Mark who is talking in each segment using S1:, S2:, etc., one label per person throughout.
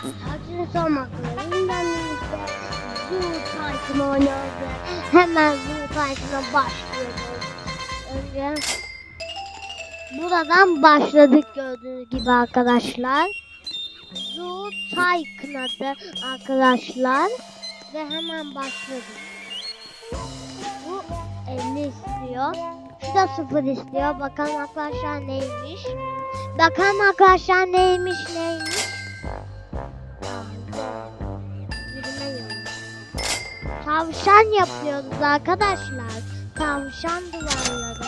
S1: Acil sormaklarım ben birlikte Zoo Tycoon ve Hemen Zoo Tycoon'a başlıyoruz. Önce buradan başladık gördüğünüz gibi arkadaşlar. Zoo Tycoon arkadaşlar. Ve hemen başladık. Bu 50 istiyor. Şu da 0 istiyor. Bakalım arkadaşlar neymiş. Bakalım arkadaşlar neymiş neymiş. Tavşan yapıyoruz arkadaşlar. Tavşan duvarları.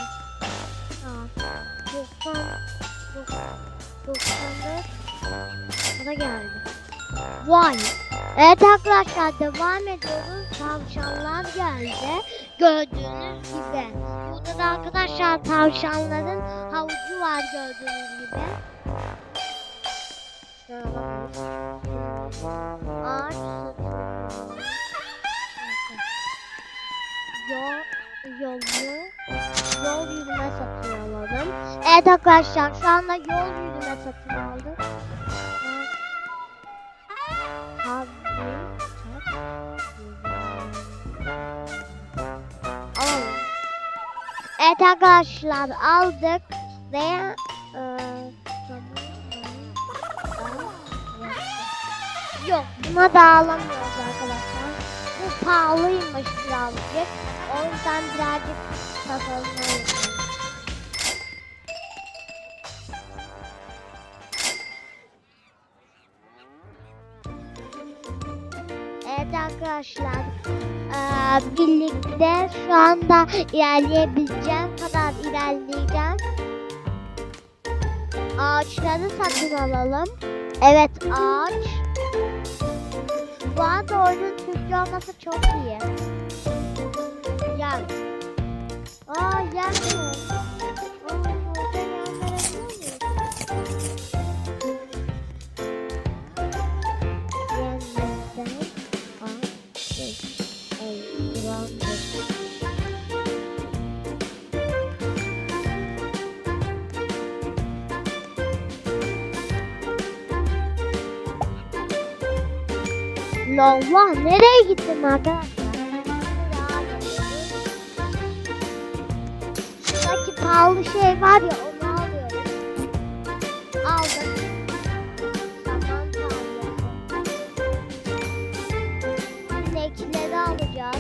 S1: Ha, 90 94 Bana geldi. Vay. Evet arkadaşlar devam ediyoruz. Tavşanlar geldi. Gördüğünüz gibi. Burada da arkadaşlar tavşanların havucu var gördüğünüz gibi. Ağaç. Yol, yol yürüme satın alalım. Evet arkadaşlar şu anda yol yürüme satın aldık. Evet arkadaşlar aldık ve e, Yok buna da alamıyoruz arkadaşlar. Bu pahalıymış birazcık. O yüzden birazcık satalım. Evet arkadaşlar eee, birlikte şu anda ilerleyebileceğim kadar ilerleyeceğiz. Ağaçları satın alalım. Evet ağaç. Bu arada oyunun Türkçe olması çok iyi. Gel. Aa gelmiyor. Allah nereye gittin arkadaşlar? Pahalı şey var ya onu alıyorum. Aldım. Saman tarlası. İnekleri alacağız.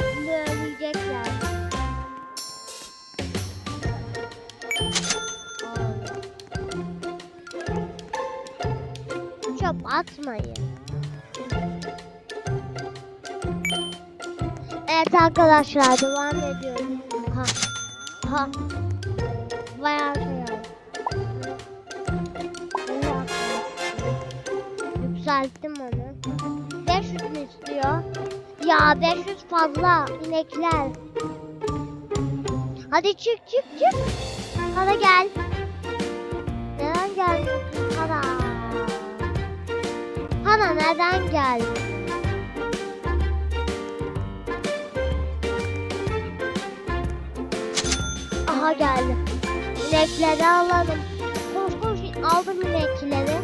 S1: Böyleyecekler. Çöp atmayın. Evet arkadaşlar devam ediyoruz. Ha. Ha. Bayağı şey oldu. Şey. Yükselttim onu. 500 mü istiyor? Ya 500 fazla inekler. Hadi çık çık çık. Hadi gel. Neden gelmiyorsun Hana? Hana neden geldin? Geldi. İnekleri alalım. Koş koş aldım inekleri.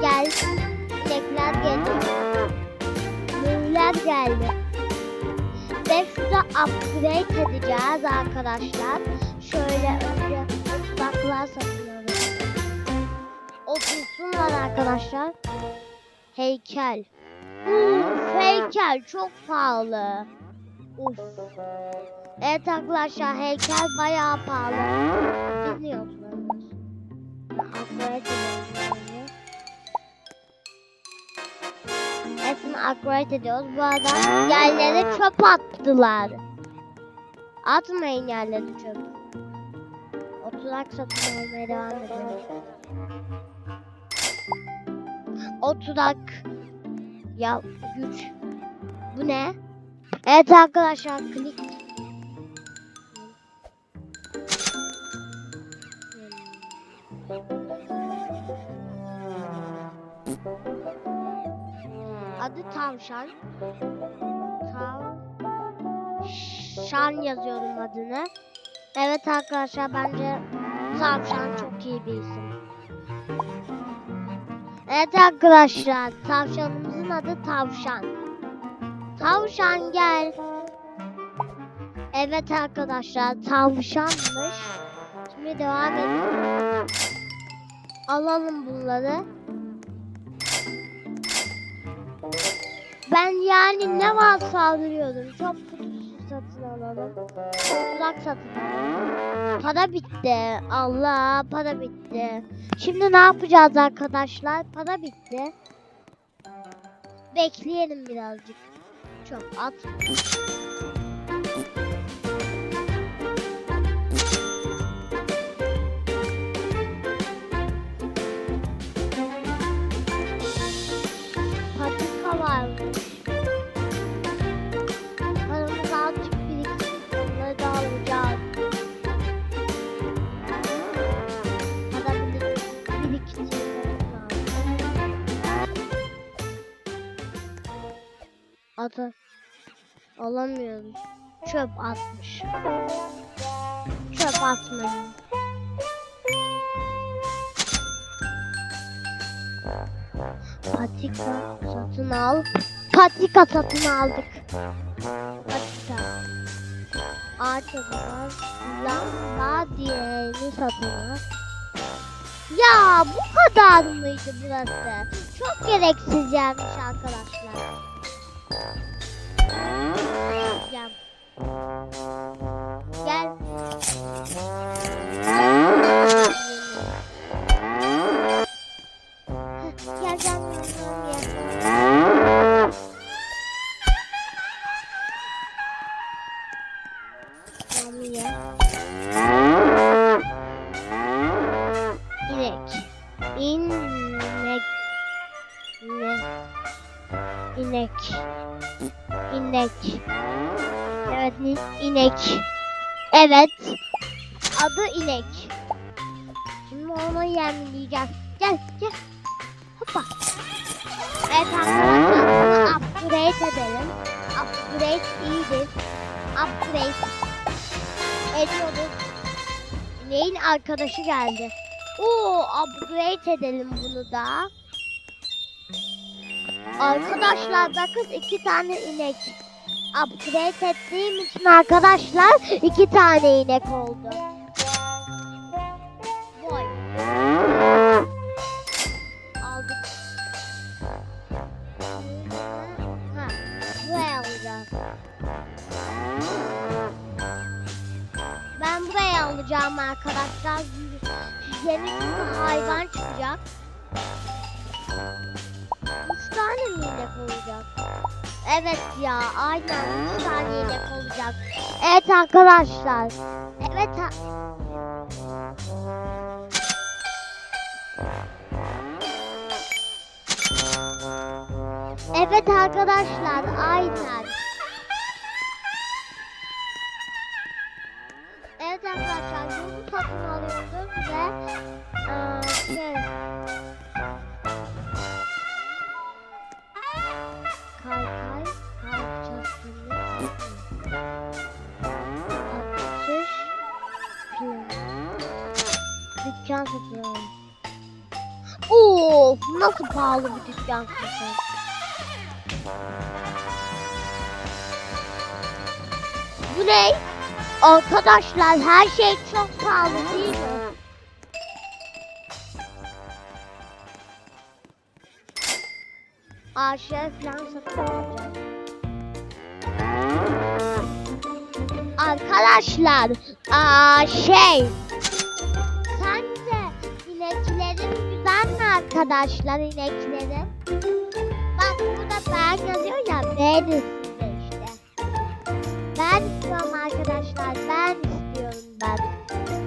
S1: Gel. İnekler geldi. Mühürler geldi. Ve şurada upgrade edeceğiz arkadaşlar. Şöyle önce satın alalım. Otursunlar arkadaşlar. Heykel. Uf, heykel çok pahalı. Uf. Evet arkadaşlar heykel bayağı pahalı. Oturamıyoruz? Upgrade ediyoruz. Hepsini upgrade ediyoruz. Bu arada yerlere çöp attılar. Atmayın yerlere çöp. Oturak satın almaya devam ediyoruz. Oturak. Ya güç. Bu ne? Evet arkadaşlar klik Adı tavşan. Tavşan yazıyorum adını. Evet arkadaşlar bence tavşan çok iyi bir isim. Evet arkadaşlar tavşanımızın adı tavşan. Tavşan gel. Evet arkadaşlar tavşanmış. Şimdi devam edelim. Alalım bunları. Ben yani ne var saldırıyordum. Çok kutusu satın alalım. Uzak satın alalım. Para bitti. Allah para bitti. Şimdi ne yapacağız arkadaşlar? Para bitti. Bekleyelim birazcık. Çok at. Atı alamıyoruz. Çöp atmış. Çöp atmayın. Patika satın al. Patika satın aldık. Patika. Ağaç al. Lamba diğerini satın al. Ya bu kadar mıydı burası? Çok gereksiz yermiş arkadaşlar. Gel gel gel gel. Tamam, ye. İnek. İnek. Ne? İnek. İnek. Evet inek. Evet. Adı inek. Şimdi onu yemleyeceğiz. Gel gel. Hoppa. Evet upgrade edelim. Upgrade iyidir. Upgrade. Ediyoruz. İneğin arkadaşı geldi. Oo upgrade edelim bunu da. Arkadaşlar bakın iki tane inek. Upgrade ettiğim için arkadaşlar iki tane inek oldu. Buraya alacağım arkadaşlar. Yeni çünkü hayvan çıkacak. Üç tane mi inek olacak? Evet ya aynen üç tane inek olacak. Evet arkadaşlar. Evet Evet arkadaşlar aynen. Satın alıyordum ve eee, şey kaykay film dükkan satın aldım. Oo, nasıl pahalı bir dükkan satın? Bu ne? Arkadaşlar her şey çok pahalı değil mi? Ağaçları falan satın alacağım. Arkadaşlar, aa şey, sence ineklerim güzel mi arkadaşlar ineklerim? Bak burada ben yazıyor ya işte. Ben istiyorum arkadaşlar, ben istiyorum ben.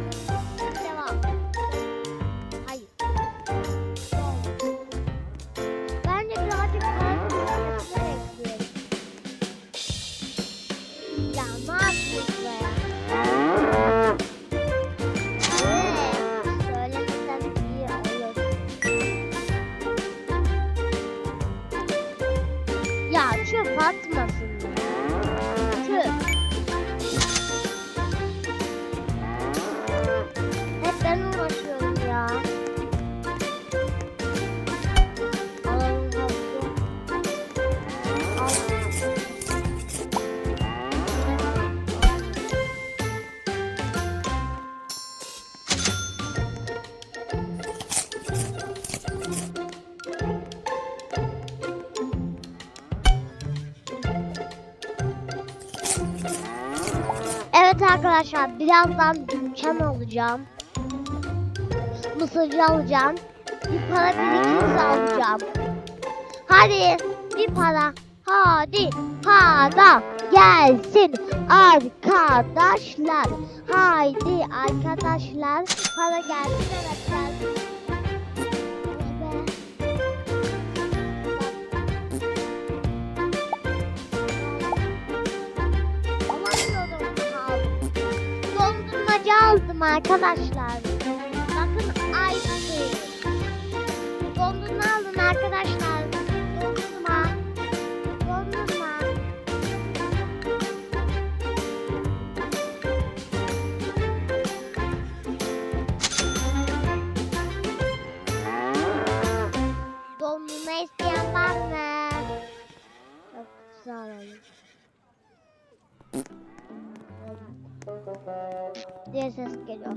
S1: Evet arkadaşlar birazdan dükkan alacağım. Mısırcı alacağım. Bir para birikirse alacağım. Hadi bir para. Hadi para gelsin arkadaşlar. Haydi arkadaşlar para gelsin evet gelsin. Arkadaşlar. Diye ses geliyor.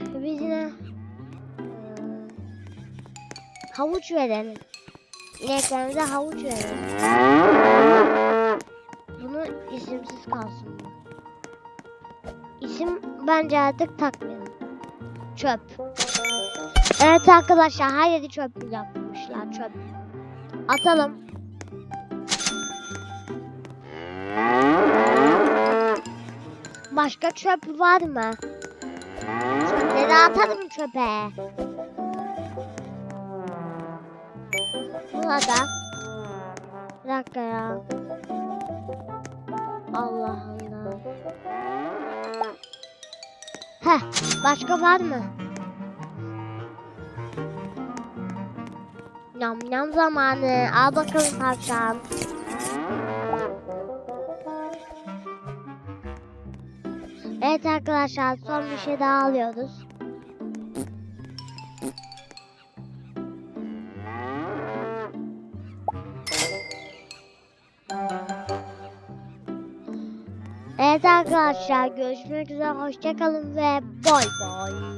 S1: Biz yine havuç verelim. İneklerimize havuç verelim. Bunu isimsiz kalsın. İsim bence artık takmayalım. Çöp. Evet arkadaşlar her yeri çöp yapmışlar çöp. Atalım. Başka çöp var mı? Çöpleri atalım çöpe. Burada. Bir dakika ya. Allah Allah. Heh, başka var mı? Yam yam zamanı. Al bakalım tavşan. Evet arkadaşlar son bir şey daha alıyoruz. Evet arkadaşlar görüşmek üzere hoşçakalın ve bay bay.